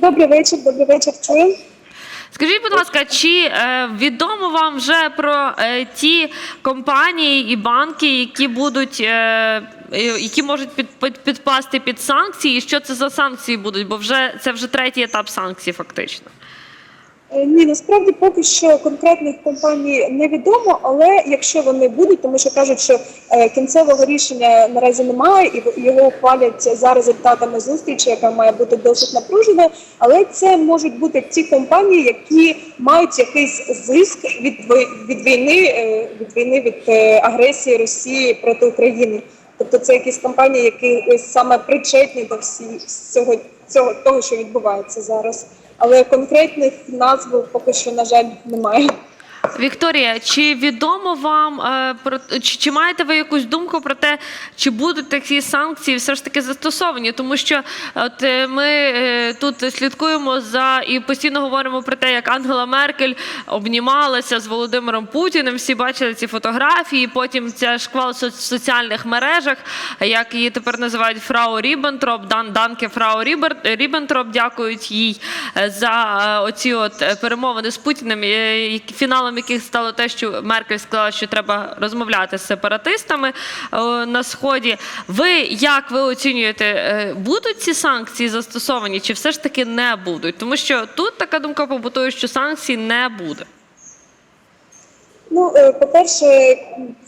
добрий вечір, добрий вечір. Чую. Скажіть, будь ласка, чи е, відомо вам вже про е, ті компанії і банки, які будуть, е, які можуть під, під, підпасти під санкції, і що це за санкції будуть? Бо вже це вже третій етап санкцій, фактично. Е, Ні, насправді поки що конкретних компаній невідомо, але якщо вони будуть, тому що кажуть, що е, кінцевого рішення наразі немає, і його ухвалять за результатами зустрічі, яка має бути досить напружена. Але це можуть бути ті компанії, які мають якийсь зиск від ви- від війни, е, від війни від е, агресії Росії проти України. Тобто це якісь компанії, які саме причетні до всі всього цього того, що відбувається зараз. Але конкретних назв поки що, на жаль, немає. Вікторія, чи відомо вам е, про чи, чи маєте ви якусь думку про те, чи будуть такі санкції все ж таки застосовані? Тому що от е, ми е, тут слідкуємо за і постійно говоримо про те, як Ангела Меркель обнімалася з Володимиром Путіним. Всі бачили ці фотографії. Потім ця шквал в соціальних мережах, як її тепер називають Фрау Ріббентроп, Дан Данке Фрау Рібер, Ріббентроп, дякують їй за оці от перемовини з Путіним, фіналом яких стало те, що Меркель сказала, що треба розмовляти з сепаратистами е, на сході. Ви як ви оцінюєте, е, будуть ці санкції застосовані, чи все ж таки не будуть? Тому що тут така думка побутує, що санкцій не буде. Ну, е, по-перше,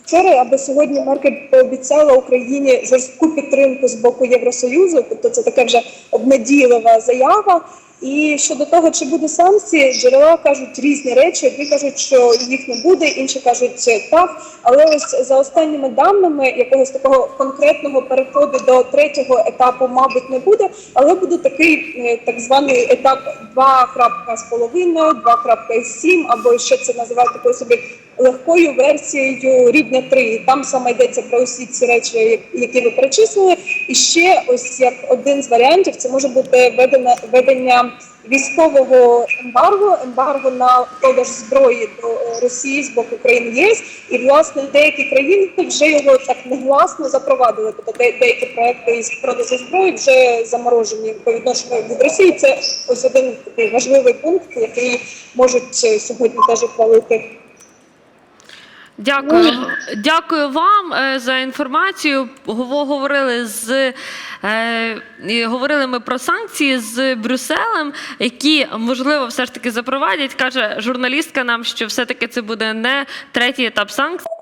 вчора або сьогодні Меркель пообіцяла Україні жорстку підтримку з боку Євросоюзу, тобто це така вже обнадійлива заява. І щодо того, чи буде санкції, джерела кажуть різні речі. Одні кажуть, що їх не буде, інші кажуть так. Але ось за останніми даними якогось такого конкретного переходу до третього етапу, мабуть, не буде, але буде такий е, так званий етап 2.5, 2.7, або ще це називають такою собі легкою версією рівня 3. Там саме йдеться про усі ці речі, які ви перечислили. І ще ось як один з варіантів, це може бути ведення, ведення військового ембарго, ембарго на продаж зброї до Росії з боку країн ЄС. І власне деякі країни вже його так негласно запровадили. Тобто де- деякі проекти із продажу зброї вже заморожені по відношенню від Росії. Це ось один такий важливий пункт, який можуть сьогодні теж ухвалити. Дякую, дякую вам е, за інформацію. Гово- Говорили з е, говорили ми про санкції з Брюсселем, які можливо все ж таки запровадять. каже журналістка нам, що все таки це буде не третій етап санкцій.